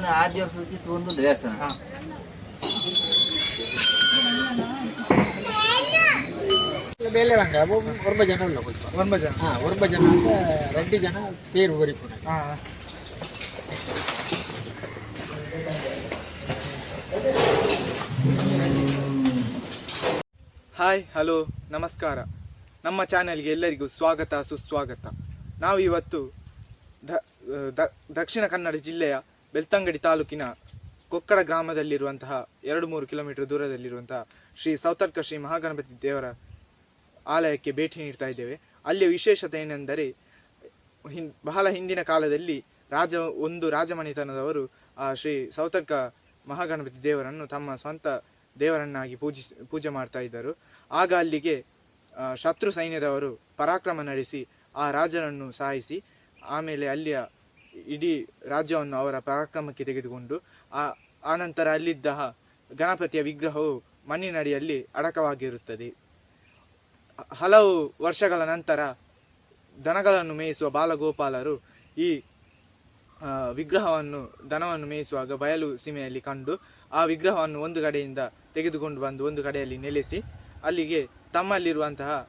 ಏನು ಆದ್ಯ ಸೂಚಿತ ಒಂದು ದೇವಸ್ಥಾನ. ಹಾ. ಬೇಲೆ ರಂಗ ಒರ್ಬ ಜನ. ಉಲ್ಲ ಒಬ್ಬ ಜನ ಹಾಂ ಒರ್ಬ ಜನ. ಅಂತ ರೆಡ್ಡಿ ಜನ ಪೇರು ಕೂಡ. ಹಾ. ಹಾಯ್ ಹಲೋ ನಮಸ್ಕಾರ. ನಮ್ಮ ಚಾನೆಲ್ಗೆ ಎಲ್ಲರಿಗೂ ಸ್ವಾಗತ ಸುಸ್ವಾಗತ. ನಾವು ಇವತ್ತು ದ- ದ- ದಕ್ಷಿಣ ಕನ್ನಡ ಜಿಲ್ಲೆಯ ಬೆಳ್ತಂಗಡಿ ತಾಲೂಕಿನ ಕೊಕ್ಕಡ ಗ್ರಾಮದಲ್ಲಿರುವಂತಹ ಎರಡು ಮೂರು ಕಿಲೋಮೀಟರ್ ದೂರದಲ್ಲಿರುವಂತಹ ಶ್ರೀ ಸೌತರ್ಕ ಶ್ರೀ ಮಹಾಗಣಪತಿ ದೇವರ ಆಲಯಕ್ಕೆ ಭೇಟಿ ನೀಡ್ತಾ ಇದ್ದೇವೆ. ಅಲ್ಲಿಯ ವಿಶೇಷತೆ ಏನೆಂದರೆ ಹಿನ್ ಬಹಳ ಹಿಂದಿನ ಕಾಲದಲ್ಲಿ ರಾಜ, ಒಂದು ರಾಜಮನೆತನದವರು, ಆ, ಶ್ರೀ ಸೌತರ್ಕ ಮಹಾಗಣಪತಿ ದೇವರನ್ನು ತಮ್ಮ ಸ್ವಂತ ದೇವರನ್ನಾಗಿ ಪೂಜಿಸಿ ಪೂಜೆ ಮಾಡ್ತಾ ಇದ್ದರು. ಆಗ ಅಲ್ಲಿಗೆ ಶತ್ರು ಸೈನ್ಯದವರು ಪರಾಕ್ರಮ ನಡೆಸಿ ಆ ರಾಜನನ್ನು ಸಾಯಿಸಿ, ಆಮೇಲೆ ಅಲ್ಲಿಯ ಇಡೀ ರಾಜ್ಯವನ್ನು ಅವರ ಪರಾಕ್ರಮಕ್ಕೆ ತೆಗೆದುಕೊಂಡು, ಆ, ಆನಂತರ ಅಲ್ಲಿದ್ದ ಗಣಪತಿಯ ವಿಗ್ರಹವು ಮಣ್ಣಿನಡಿಯಲ್ಲಿ ಅಡಕವಾಗಿರುತ್ತದೆ. ಹಲವು ವರ್ಷಗಳ ನಂತರ ದನಗಳನ್ನು ಮೇಯಿಸುವ ಬಾಲಗೋಪಾಲರು ಈ ವಿಗ್ರಹವನ್ನು, ದನವನ್ನು ಮೇಯಿಸುವಾಗ ಬಯಲು ಸೀಮೆಯಲ್ಲಿ ಕಂಡು, ಆ ವಿಗ್ರಹವನ್ನು ಒಂದು ಕಡೆಯಿಂದ ತೆಗೆದುಕೊಂಡು ಬಂದು ಒಂದು ಕಡೆಯಲ್ಲಿ ನೆಲೆಸಿ, ಅಲ್ಲಿಗೆ ತಮ್ಮಲ್ಲಿರುವಂತಹ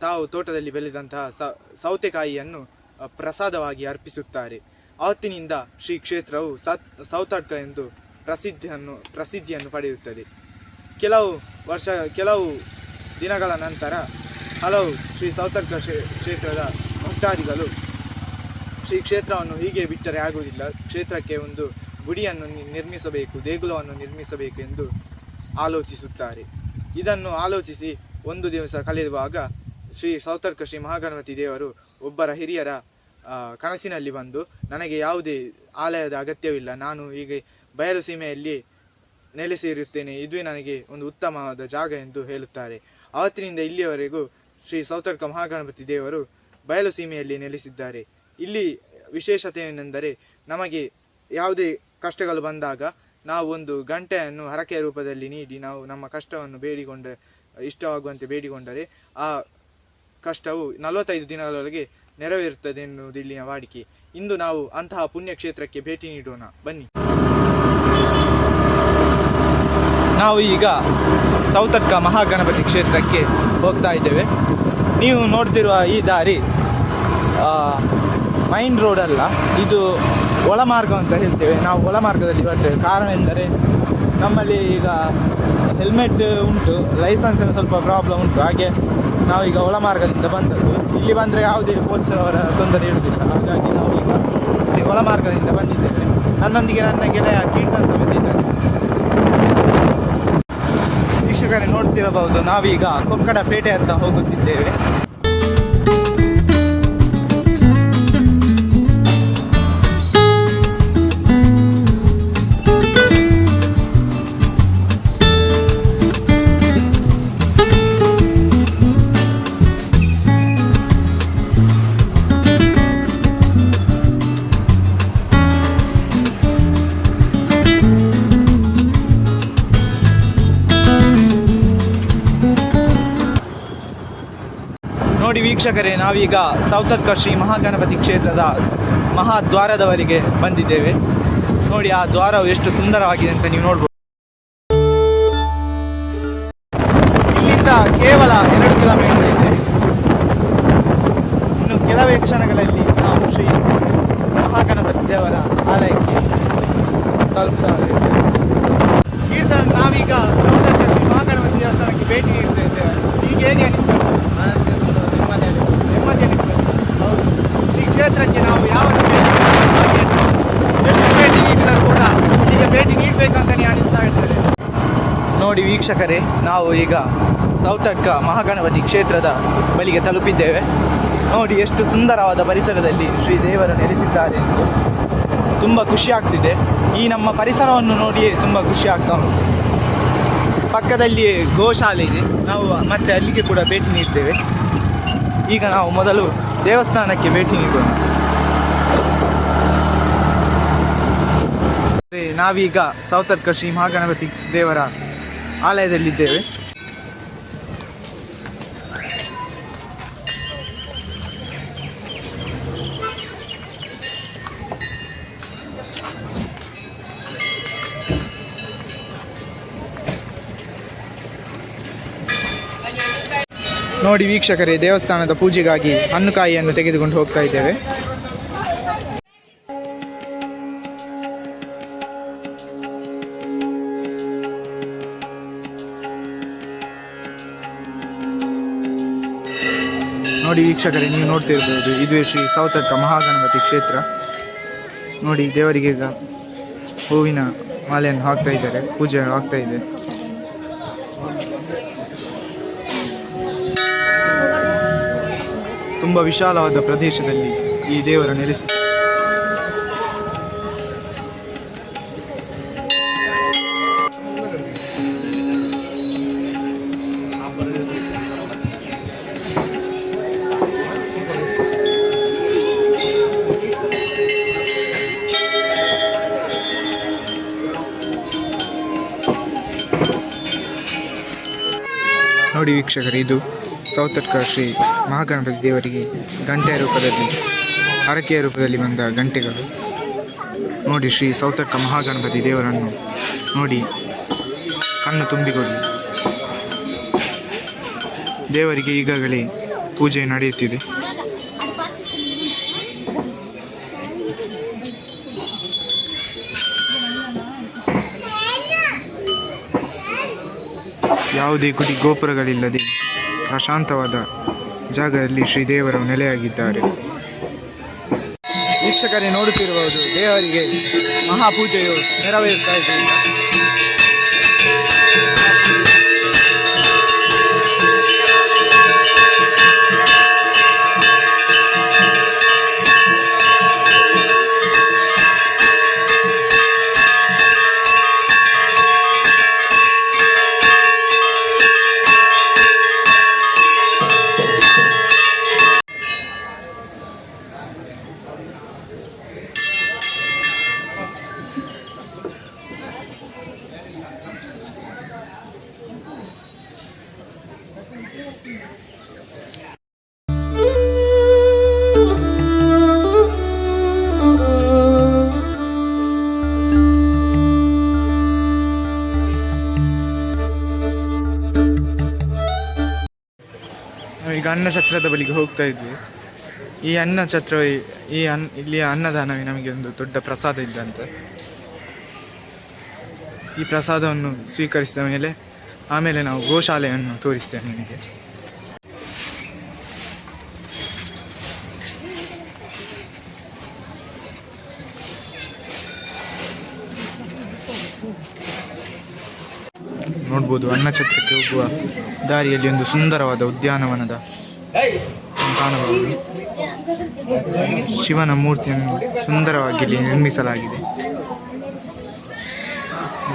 ತಾವು ತೋಟದಲ್ಲಿ ಬೆಳೆದಂತಹ ಸೌತೆಕಾಯಿಯನ್ನು ಪ್ರಸಾದವಾಗಿ ಅರ್ಪಿಸುತ್ತಾರೆ. ಆವತ್ತಿನಿಂದ ಶ್ರೀ ಕ್ಷೇತ್ರವು ಸತ್, ಸೌತಡ್ಕ ಎಂದು ಪ್ರಸಿದ್ಧಿಯನ್ನು ಪ್ರಸಿದ್ಧಿಯನ್ನು ಪಡೆಯುತ್ತದೆ. ಕೆಲವು ವರ್ಷ, ಕೆಲವು ದಿನಗಳ ನಂತರ ಹಲವು ಶ್ರೀ ಸೌತಡ್ಕ ಕ್ಷೇ- ಕ್ಷೇತ್ರದ ಭಕ್ತಾದಿಗಳು ಶ್ರೀ ಕ್ಷೇತ್ರವನ್ನು ಹೀಗೆ ಬಿಟ್ಟರೆ ಆಗುವುದಿಲ್ಲ. ಕ್ಷೇತ್ರಕ್ಕೆ ಒಂದು ಗುಡಿಯನ್ನು ನಿರ್ಮಿಸಬೇಕು, ದೇಗುಲವನ್ನು ನಿರ್ಮಿಸಬೇಕು ಎಂದು ಆಲೋಚಿಸುತ್ತಾರೆ. ಇದನ್ನು ಆಲೋಚಿಸಿ ಒಂದು ದಿವಸ ಕಳೆಯುವಾಗ ಶ್ರೀ ಸೌತರ್ಕ ಶ್ರೀ ಮಹಾಗಣಪತಿ ದೇವರು ಒಬ್ಬರ ಹಿರಿಯರ ಕನಸಿನಲ್ಲಿ ಬಂದು ನನಗೆ ಯಾವುದೇ ಆಲಯದ ಅಗತ್ಯವಿಲ್ಲ. ನಾನು ಹೀಗೆ ಬಯಲು ಸೀಮೆಯಲ್ಲಿ ನೆಲೆಸಿರುತ್ತೇನೆ ಇದುವೇ ನನಗೆ ಒಂದು ಉತ್ತಮವಾದ ಜಾಗ ಎಂದು ಹೇಳುತ್ತಾರೆ. ಆವತ್ತಿನಿಂದ ಇಲ್ಲಿಯವರೆಗೂ ಶ್ರೀ ಸೌತರ್ಕ ಮಹಾಗಣಪತಿ ದೇವರು ಬಯಲು ಸೀಮೆಯಲ್ಲಿ ನೆಲೆಸಿದ್ದಾರೆ. ಇಲ್ಲಿ ವಿಶೇಷತೆ ಏನೆಂದರೆ ನಮಗೆ ಯಾವುದೇ ಕಷ್ಟಗಳು ಬಂದಾಗ ನಾವು ಒಂದು ಗಂಟೆಯನ್ನು ಹರಕೆಯ ರೂಪದಲ್ಲಿ ನೀಡಿ ನಾವು ನಮ್ಮ ಕಷ್ಟವನ್ನು ಬೇಡಿಕೊಂಡ, ಇಷ್ಟವಾಗುವಂತೆ ಬೇಡಿಕೊಂಡರೆ ಆ ಕಷ್ಟವು ನಲವತ್ತೈದು ದಿನಗಳೊಳಗೆ ನೆರವೇರುತ್ತದೆ ಎನ್ನುವುದು ಇಲ್ಲಿನ ವಾಡಿಕೆ. ಇಂದು ನಾವು ಅಂತಹ ಪುಣ್ಯಕ್ಷೇತ್ರಕ್ಕೆ ಭೇಟಿ ನೀಡೋಣ. ಬನ್ನಿ. ನಾವು ಈಗ ಸೌತರ್ಕ ಮಹಾಗಣಪತಿ ಕ್ಷೇತ್ರಕ್ಕೆ ಹೋಗ್ತಾ ಇದ್ದೇವೆ. ನೀವು ನೋಡ್ತಿರುವ ಈ ದಾರಿ ಮೈನ್ ರೋಡ್ ಅಲ್ಲ, ಇದು ಒಳಮಾರ್ಗ ಅಂತ ಹೇಳ್ತೇವೆ. ನಾವು ಒಳಮಾರ್ಗದಲ್ಲಿ ಬರ್ತೇವೆ. ಕಾರಣ ಎಂದರೆ ನಮ್ಮಲ್ಲಿ ಈಗ ಹೆಲ್ಮೆಟ್ ಉಂಟು ಲೈಸೆನ್ಸಿನ ಸ್ವಲ್ಪ ಪ್ರಾಬ್ಲಮ್ ಉಂಟು. ಹಾಗೆ ನಾವೀಗ ಒಳಮಾರ್ಗದಿಂದ ಬಂದದ್ದು. ಇಲ್ಲಿ ಬಂದರೆ ಯಾವುದೇ ಪೊಲೀಸರವರ ತೊಂದರೆ ಇರುವುದಿಲ್ಲ. ಹಾಗಾಗಿ ನಾವು ಈಗ ಒಳಮಾರ್ಗದಿಂದ ಬಂದಿದ್ದೇವೆ. ನನ್ನೊಂದಿಗೆ ನನ್ನ ಗೆಳೆಯ ಕೀರ್ತನ್ ಸಮೇತ ಇದ್ದಾನೆ ವೀಕ್ಷಕರೇ, ನೋಡ್ತಿರಬಹುದು, ನಾವೀಗ ಕೊಕ್ಕಡ ಪೇಟೆ ಅಂತ ಹೋಗುತ್ತಿದ್ದೇವೆ. ನೋಡಿ ವೀಕ್ಷಕರೇ, ನಾವೀಗ ಸೌತರ್ಕ ಶ್ರೀ ಮಹಾಗಣಪತಿ ಕ್ಷೇತ್ರದ ಮಹಾದ್ವಾರದವರೆಗೆ ಬಂದಿದ್ದೇವೆ. ನೋಡಿ, ಆ ದ್ವಾರವು ಎಷ್ಟು ಸುಂದರವಾಗಿದೆ ಅಂತ ನೀವು ನೋಡ್ಬೋದು. ಇಲ್ಲಿಂದ ಕೇವಲ ಎರಡು ಕಿಲೋಮೀಟರ್ ಇದೆ. ಇನ್ನು ಕೆಲವೇ ಕ್ಷಣಗಳಲ್ಲಿ ನಾವು ಶ್ರೀ ಮಹಾಗಣಪತಿ ದೇವರ ಆಲಯಕ್ಕೆ ತಲುಪ್ತಾ ಇದ್ದೇವೆ ಕೀರ್ತನ್ ನಾವೀಗ ಸೌತರ್ಕ ಶ್ರೀ ಮಹಾಗಣಪತಿ ದೇವಸ್ಥಾನಕ್ಕೆ ಭೇಟಿ ನೀಡ್ತಾ ಇದ್ದೇವೆ ಈಗ ಹೇಗೆ ಅನಿಸ್ತದೆ ನೆಮ್ಮದಿ ಅನಿಸ್ತದೆ ಹೌದು ಶ್ರೀ ಕ್ಷೇತ್ರಕ್ಕೆ ನಾವು ಯಾವ ಎಷ್ಟು ಭೇಟಿ ನೀಡಿದರೂ ಕೂಡ ಈಗ ಭೇಟಿ ನೀಡಬೇಕಂತಲೇ ಅನಿಸ್ತಾ ಇರ್ತದೆ ನೋಡಿ ವೀಕ್ಷಕರೇ, ನಾವು ಈಗ ಸೌತಡ್ಕ ಮಹಾಗಣಪತಿ ಕ್ಷೇತ್ರದ ಬಳಿಗೆ ತಲುಪಿದ್ದೇವೆ. ನೋಡಿ ಎಷ್ಟು ಸುಂದರವಾದ ಪರಿಸರದಲ್ಲಿ ಶ್ರೀ ದೇವರು ನೆಲೆಸಿದ್ದಾರೆ ಎಂದು ತುಂಬ ಖುಷಿ ಆಗ್ತಿದೆ. ಈ ನಮ್ಮ ಪರಿಸರವನ್ನು ನೋಡಿಯೇ ತುಂಬ ಖುಷಿ ಆಗ್ತಾ ಉಂಟು. ಪಕ್ಕದಲ್ಲಿಯೇ ಗೋಶಾಲೆ ಇದೆ. ನಾವು ಮತ್ತೆ ಅಲ್ಲಿಗೆ ಕೂಡ ಭೇಟಿ ನೀಡ್ತೇವೆ. ಈಗ ನಾವು ಮೊದಲು ದೇವಸ್ಥಾನಕ್ಕೆ ಭೇಟಿ ನೀಡೋಣ. ನಾವೀಗ ಸೌತರ್ಕ ಶ್ರೀ ಮಹಾಗಣಪತಿ ದೇವರ ಆಲಯದಲ್ಲಿದ್ದೇವೆ. ನೋಡಿ ವೀಕ್ಷಕರೇ ದೇವಸ್ಥಾನದ ಪೂಜೆಗಾಗಿ ಹಣ್ಣುಕಾಯಿಯನ್ನು ತೆಗೆದುಕೊಂಡು ಹೋಗ್ತಾ ಇದ್ದೇವೆ. ನೋಡಿ ವೀಕ್ಷಕರೇ, ನೀವು ನೋಡ್ತಿರ್ಬೋದು ಇದು ಶ್ರೀ ಸೌತಡ್ಕ ಮಹಾಗಣಪತಿ ಕ್ಷೇತ್ರ. ನೋಡಿ ದೇವರಿಗೆ ಈಗ ಹೂವಿನ ಮಾಲೆಯನ್ನು ಹಾಕ್ತಾ ಇದ್ದಾರೆ, ಪೂಜೆ ಆಗ್ತಾ ಇದೆ. ತುಂಬ ವಿಶಾಲವಾದ ಪ್ರದೇಶದಲ್ಲಿ ಈ ದೇವರ ನೆಲೆಸಿ ವೀಕ್ಷಕರೇ, ಇದು ಸೌತಡ್ಕ ಶ್ರೀ ಮಹಾಗಣಪತಿ ದೇವರಿಗೆ ಗಂಟೆಯ ರೂಪದಲ್ಲಿ, ಹರಕೆಯ ರೂಪದಲ್ಲಿ ಬಂದ ಗಂಟೆಗಳು. ನೋಡಿ, ಶ್ರೀ ಸೌತಡ್ಕ ಮಹಾಗಣಪತಿ ದೇವರನ್ನು ನೋಡಿ, ಕಣ್ಣು ತುಂಬಿಕೊಳ್ಳಿ. ದೇವರಿಗೆ ಈಗಾಗಲೇ ಪೂಜೆ ನಡೆಯುತ್ತಿದೆ. ಯಾವುದೇ ಗುಡಿ ಗೋಪುರಗಳಿಲ್ಲದೆ ಪ್ರಶಾಂತವಾದ ಜಾಗದಲ್ಲಿ ಶ್ರೀದೇವರು ನೆಲೆಯಾಗಿದ್ದಾರೆ. ವೀಕ್ಷಕರೇ ನೋಡುತ್ತಿರುವುದು ದೇವರಿಗೆ ಮಹಾಪೂಜೆಯು ನೆರವೇರುತ್ತಾ ಇದೆ. ಈಗ. ಈಗ ಅನ್ನ ಛತ್ರದ ಬಳಿಗೆ ಹೋಗ್ತಾ ಇದ್ವಿ ಈ ಅನ್ನ ಛತ್ರ, ಈ ಅನ್ ಇಲ್ಲಿಯ ಅನ್ನದಾನವೇ ನಮಗೆ ಒಂದು ದೊಡ್ಡ ಪ್ರಸಾದ ಇದ್ದಂತೆ ಈ ಪ್ರಸಾದವನ್ನು ಸ್ವೀಕರಿಸಿದ ಮೇಲೆ ಆಮೇಲೆ ನಾವು ಗೋಶಾಲೆಯನ್ನು ತೋರಿಸ್ತೇವೆ ನಿಮಗೆ ನೋಡ್ಬೋದು ಅನ್ನಛತ್ರಕ್ಕೆ ಹೋಗುವ ದಾರಿಯಲ್ಲಿ ಒಂದು ಸುಂದರವಾದ ಉದ್ಯಾನವನದ ಕಾಣಬಹುದು. ಶಿವನ ಮೂರ್ತಿಯನ್ನು ಸುಂದರವಾಗಿ ಇಲ್ಲಿ ನಿರ್ಮಿಸಲಾಗಿದೆ.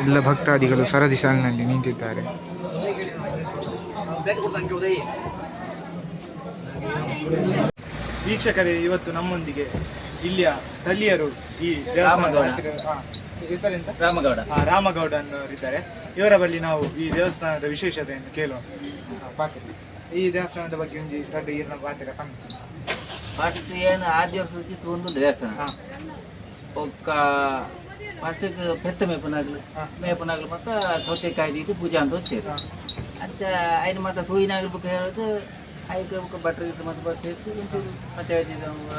ಎಲ್ಲ ಭಕ್ತಾದಿಗಳು ಸರದಿ ಸಾಲಿನಲ್ಲಿ ನಿಂತಿದ್ದಾರೆ. ವೀಕ್ಷಕರೇ ಇವತ್ತು ನಮ್ಮೊಂದಿಗೆ ಇಲ್ಲಿಯ ಸ್ಥಳೀಯರು ಈ ದೇವಸ್ಥಾನದ ಹೆಸರೆಂತ ರಾಮಗೌಡ. ಆ, ರಾಮಗೌಡ ಅನ್ನೋರಿದ್ದಾರೆ. ಇವರ ಬಳಿ ನಾವು ಈ ದೇವಸ್ಥಾನದ ವಿಶೇಷತೆಯನ್ನು ಕೇಳೋಣ ಆ, ಪಾತ್ರ. ಈ ದೇವಸ್ಥಾನದ ಬಗ್ಗೆ ಒಂದು ಎರಡು ಇರ್ನ ಪಾತ್ರ ಫಸ್ಟ್ ಏನು ಆದ್ಯ ವರ್ಷಕ್ಕೆ ಒಂದು ದೇವಸ್ಥಾನ. ಒಕ್ಕ ಫಸ್ಟ್ ಪೆತ್ತ ಮೇಪನಾಗ್ಲು ಹಾ. ಮೇಪನಾಗ್ಲು ಮತ್ತು ಸೌತೆಕಾಯಿ ಇದು ಪೂಜಾ ಅಂತ ಹೋಗ್ತೇವೆ. ಅಂತ ಐದು ಮತ್ತೆ ಹೂವಿನಾಗ್ಲು ಹೇಳೋದು ಐದು ಬುಕ್ಕ ಬಟ್ರೆ ಇದು ಮತ್ತೆ ಬಸ್ ಇತ್ತು ಒಂಚೂರು ಮತ್ತೆ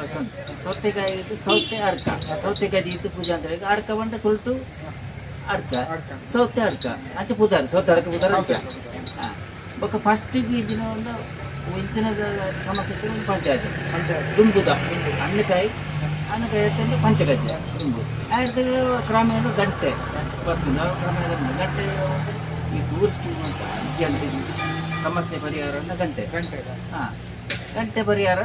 ಅಷ್ಟೊಂದು. ಸೌತೆಕಾಯಿ ಇತ್ತು ಸೌತೆ ಅಡ್ಕ. ಸೌತೆಕಾಯಿ ಇತ್ತು ಪೂಜಾ ಅಂತ ಹೇಳಿ ಅಡ್ಕ ಬಂದ ಕುಲ್ಟು ಅಡ್ಕ. ಅಡ್ಕ. ಸೌತೆ ಅಡ್ಕ. ಅಂತ ಪೂಜಾರ. ಸೌತೆ ಅಡ್ಕ ಪೂಜಾರ ಅಂತ. ಹಾ. ಬೊಕ್ಕ ಫಸ್ಟಿಗೆ ಇದನ್ನ ಒಂದು ಇಂಚಿನದ ಸಮಸ್ಯೆ ಇತ್ತು ಒಂದು ಪಂಚಾಯತ್. ಪಂಚಾಯತ್. ದುಂಬುದ. ಅನ್ನಕಾಯಿ ಅನ್ನಕಾಯಿ ಎತ್ತಂದ್ರೆ ಪಂಚಗಜ್ಜೆ ದುಂಬು. ಆಯ್ತು ಕ್ರಮೇಣ ಗಂಟೆ. ಬರ್ತದೆ. ನಾವು ಕ್ರಮೇಣ ಗಂಟೆ. ಈ ಟೂರಿಸ್ಟ್ ಅಂತ ಅಜ್ಜಿ ಅಂತ ಸಮಸ್ಯೆ ಪರಿಹಾರ ಅಂದ್ರೆ ಗಂಟೆ ಗಂಟೆ. ಹಾಂ. ಗಂಟೆ ಪರಿಹಾರ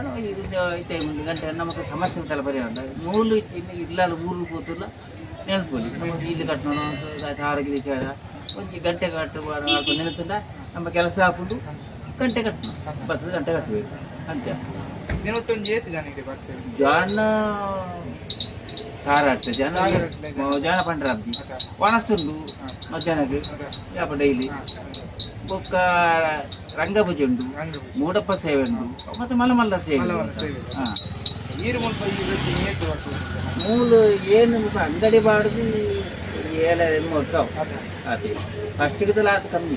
ಇದೆ ಒಂದು ಗಂಟೆ ನಮಗೆ ಸಮಸ್ಯೆ ಉಂಟಲ್ಲ ಪರಿಹಾರ. ನೂಲು ಮೂಲು ಇನ್ನು ಇಲ್ಲ ಊರು ಕೂತಲ್ಲ ನೆನಪುಲಿ ನಮಗೆ ಇಲ್ಲಿ ಕಟ್ಟೋಣ ಆರೋಗ್ಯ ವಿಚಾರ. ಒಂದು ಗಂಟೆ ಕಟ್ಟುವ ನೆನೆತಂದ ನಮ್ಮ ಕೆಲಸ ಹಾಕೊಂಡು ಗಂಟೆ ಕಟ್ಟಣ ಬರ್ತದೆ ಗಂಟೆ ಕಟ್ಟಬೇಕು ಅಂತ ಜಾನ ಸಾರ ಆಗ್ತದೆ ಜನ ಜಾಣ. ಜಾನ ಪಂಡ್ರ ಅಬ್ದಿ ಅದ. ಒಣಸುಂಡು. ಮಧ್ಯಾಹ್ನಕ್ಕೆ. ಯಾಪ ಡೈಲಿ. ಬೊಕ್ಕ ರಂಗಭುಜ ಉಂಡು ಮೂಡಪ್ಪ ಸೇವೆ ಉಂಟು ಮತ್ತೆ ಮಲಮಲ್ಲ ಸೇವೆ. ಹಾ. ಈರು ಮುಲ್ಪ ಮೂಲು ಏನು? ಅಂಗಡಿ ಬಾಡ್ದು ಏಳ ಮೂರು ಸಾವಿರ. ಅದ. ಫಸ್ಟಿಗೆ ಆತ ಕಮ್ಮಿ.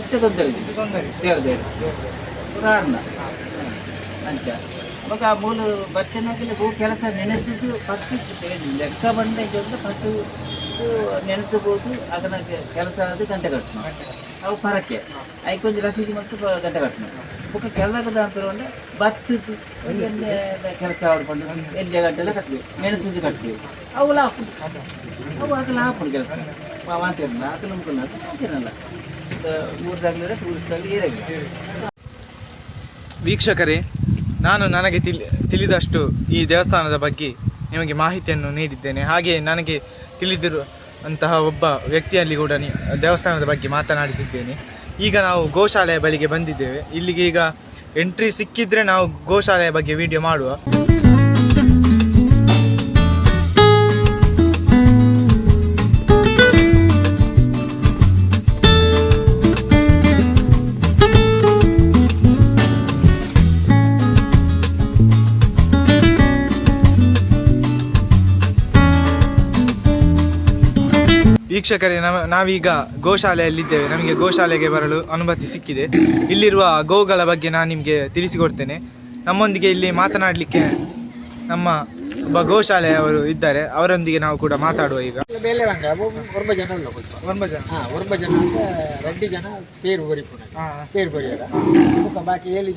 ಇಷ್ಟ ತೊಂದರೆ ದೇವ್ರ ದೇವ್ರ. ರಾಡ್ನ ಅಂಚ ಅವಾಗ ಆ ಮೂಲು ಬಚ್ಚನಾಗಲಿ ಹೂ ಕೆಲಸ ನೆನೆಸಿದ್ದು ಫಸ್ಟ್ ಲೆಕ್ಕ ಬಂದ ಜೊತೆ ಫಸ್ಟ್ ನೆನೆಸಬಹುದು ಅದನ್ನ ಕೆ- ಕೆಲಸ ಅದು ಗಂಟೆ ಕಟ್ಟಣ ಅವು ಪರಕ್ಕೆ. ಐಕೊಂದು ರಸೀದಿ ಮತ್ತು ಗಂಟೆ ಕಟ್ಟಣ ಬೊಕ್ಕ ಕೆಲಸದ ಅಂತ ಬತ್ತದು ಎಲ್ಲಿ ಕೆಲಸ ಆಡ್ಕೊಂಡು ಎಲ್ಲಿ ಗಂಟೆಲ್ಲ ಕಟ್ತೀವಿ ನೆನೆಸಿದ್ದು ಕಟ್ತೀವಿ ಅವು ಲಾಪು ಅವು ಅದು ಲಾಪ ಕೆಲಸ. ಮಾತಿರಲ್ಲ ಅದು ಅದು ಮಾತಿರಲ್ಲ ಊರ್ದಾಗ್ಲಿರ ಟೂರಿಸ್ಟಾಗ್ಲಿ ಏರಾಗಿ ವೀಕ್ಷಕರೇ ನಾನು ನನಗೆ ತಿಳಿ ತಿಳಿದಷ್ಟು ಈ ದೇವಸ್ಥಾನದ ಬಗ್ಗೆ ನಿಮಗೆ ಮಾಹಿತಿಯನ್ನು ನೀಡಿದ್ದೇನೆ. ಹಾಗೆ ನನಗೆ ತಿಳಿದಿರುವಂತಹ ಒಬ್ಬ ವ್ಯಕ್ತಿಯಲ್ಲಿ ಕೂಡ ದೇವಸ್ಥಾನದ ಬಗ್ಗೆ ಮಾತನಾಡಿಸಿದ್ದೇನೆ. ಈಗ ನಾವು ಗೋಶಾಲೆಯ ಬಳಿಗೆ ಬಂದಿದ್ದೇವೆ. ಇಲ್ಲಿಗೆ ಈಗ ಎಂಟ್ರಿ ಸಿಕ್ಕಿದ್ರೆ ನಾವು ಗೋಶಾಲೆಯ ಬಗ್ಗೆ ವಿಡಿಯೋ ಮಾಡುವ. ವೀಕ್ಷಕರೇ ನಮ ನಾವೀಗ ಗೋಶಾಲೆಯಲ್ಲಿದ್ದೇವೆ. ನಮಗೆ ಗೋಶಾಲೆಗೆ ಬರಲು ಅನುಮತಿ ಸಿಕ್ಕಿದೆ. ಇಲ್ಲಿರುವ ಗೋಗಳ ಬಗ್ಗೆ ನಾನು ನಿಮಗೆ ತಿಳಿಸಿಕೊಡ್ತೇನೆ. ನಮ್ಮೊಂದಿಗೆ ಇಲ್ಲಿ ಮಾತನಾಡಲಿಕ್ಕೆ ನಮ್ಮ ಒಬ್ಬ ಗೋಶಾಲೆಯವರು ಇದ್ದಾರೆ. ಅವರೊಂದಿಗೆ ನಾವು ಕೂಡ ಮಾತಾಡುವ ಈಗ. ಬೇಲೆ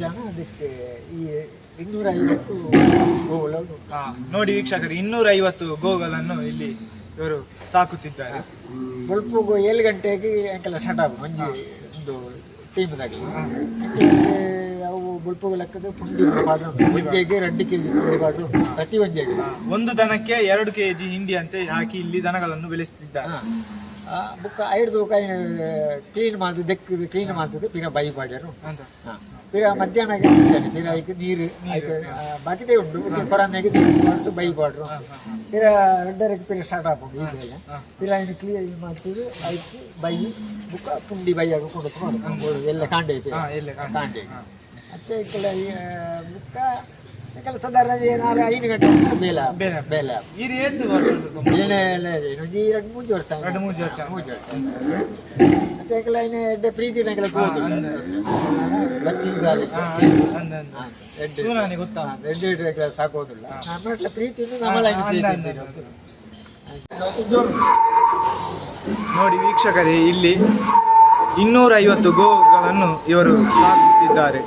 ಜನ ಈ ಇನ್ನೂರ ಐವತ್ತು ಗೋಗಳು. ನೋಡಿ ವೀಕ್ಷಕರು ಇನ್ನೂರ ಐವತ್ತು ಗೋಗಳನ್ನು ಇಲ್ಲಿ ಇವರು ಸಾಕುತ್ತಿದ್ದಾರೆ. ಸ್ವಲ್ಪ ಗೋ ಏಳು ಗಂಟೆಗೆ ಅಂಕೆಲ್ಲ ಸ್ಟಾರ್ಟ್ ಆಗು ಮಂಜಿ ಒಂದು ಟೀಮ್ದಾಗಿ ಅವು ಬೊಳ್ಪು ಲೆಕ್ಕದ ಪುಂಡಿ ಪಾಡ್ರ ಒಂಜೆಗೆ ಎರಡು ಕೆ ಜಿ ಪುಂಡಿ ಪಾಡ್ರು ಪ್ರತಿ ಒಂಜೆಗೆ ಒಂದು ದನಕ್ಕೆ ಎರಡು ಕೆ ಜಿ ಹಿಂಡಿ ಅಂತೆ ಹಾಕಿ ಇಲ್ಲಿ ದನಗಳನ್ನು ಬೆಳೆಸುತ್ತಿದ್ದಾರೆ ಹಾ. ಬುಕ್ಕ ಐದು ಕೈ ಕ್ಲೀನ್ ಮಾಡ್ದು ದೆಕ್ಕದು ಕ್ಲೀನ್ ಮಾಡ್ತದೆ ಪಿರ ಬೈ ಪಾಡ್ಯಾರು ಅಂತ ಪಿರ ಮಧ್ಯಾಹ್ನ ಮುಂಚೆನೆ ಪಿರ ಐಕ್ ನೀರು ಐಕ್ ಬಾಕಿದೇ ಉಂಟು. ಕೊರನ್ನಾಗಿ ಮಾಡ್ತು ಬೈ ಪಾಡ್ರು ಪಿರ ರೆಡ್ಡರಕ್ಕೆ ಪಿರ ಸ್ಟಾರ್ಟ್ ಆಗ್ಬೋದು ಈಗ ಹಾ. ಪಿರ ಇನ್ನು ಕ್ಲಿಯರ್ ಮಾಡ್ತಿದ್ರು ಐಕ್ ಬೈ ಬುಕ್ಕ ಪುಂಡಿ ಬೈ ಆಗಿ ಕೊಂಡು ಎಲ್ಲ ಕಾಂಡೆ ಐತೆ ಹಾ, ಎಲ್ಲೇ ಕಾಣ್ತದೆ. ಕಾಂಡೆ ಹಾ. ಅಚ್ಚ ಇಕ್ಕಲ ಬುಕ್ಕ ನಾಳೆ ಐದು ಗಂಟೆ ಬೇಲ. ಬೇಲೆ. ಬೇಲ. ಇದು ಏತು ಎರಡು ಮೂರು ವರ್ಷ ಎರಡು ಮೂಜಿ ವರ್ಷ. ಮೂರು ವರ್ಷ ಇನ್ನು ಎಡ್ಡೆ ಪ್ರೀತಿ ನಕಲ ಎಡ್ಡೆ. ಶಿವನಾನಿ ಗೊತ್ತಾ? ಎಡ್ಡೆ ಎಡ್ಡೆ ಸಾಕೋದಿಲ್ಲ. ನಮ್ಮ ಪ್ರೀತಿ ನಮ್ಮಲ್ಲ. ನೋಡಿ ವೀಕ್ಷಕರೇ ಇಲ್ಲಿ ಇನ್ನೂರ ಐವತ್ತು ಗೋಗಳನ್ನು ಇವರು ಸಾಕುತ್ತಿದ್ದಾರೆ.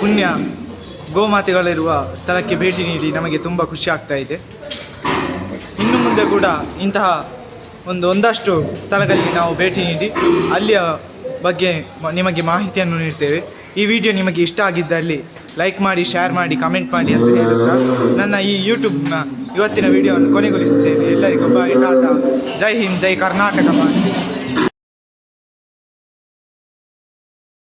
ಪುಣ್ಯ ಗೋಮಾತೆಗಳಿರುವ ಸ್ಥಳಕ್ಕೆ ಭೇಟಿ ನೀಡಿ ನಮಗೆ ತುಂಬ ಖುಷಿ ಆಗ್ತಾ ಇದೆ. ಇನ್ನು ಮುಂದೆ ಕೂಡ ಇಂತಹ ಒಂದು ಒಂದಷ್ಟು ಸ್ಥಳಗಳಿಗೆ ನಾವು ಭೇಟಿ ನೀಡಿ ಅಲ್ಲಿಯ ಬಗ್ಗೆ ನಿಮಗೆ ಮಾಹಿತಿಯನ್ನು ನೀಡ್ತೇವೆ. ಈ ವಿಡಿಯೋ ನಿಮಗೆ ಇಷ್ಟ ಆಗಿದ್ದಲ್ಲಿ ಲೈಕ್ ಮಾಡಿ, ಶೇರ್ ಮಾಡಿ, ಕಮೆಂಟ್ ಮಾಡಿ ಅಂತ ಹೇಳುತ್ತಾ ನನ್ನ ಈ ಯೂಟ್ಯೂಬ್ನ ಇವತ್ತಿನ ವಿಡಿಯೋವನ್ನು ಕೊನೆಗೊಳಿಸುತ್ತೇನೆ. ಎಲ್ಲರಿಗೂ ಬಾಯ್ ಟಾಟಾ. ಜೈ ಹಿಂದ್, ಜೈ ಕರ್ನಾಟಕ ಬಾಂಧಿ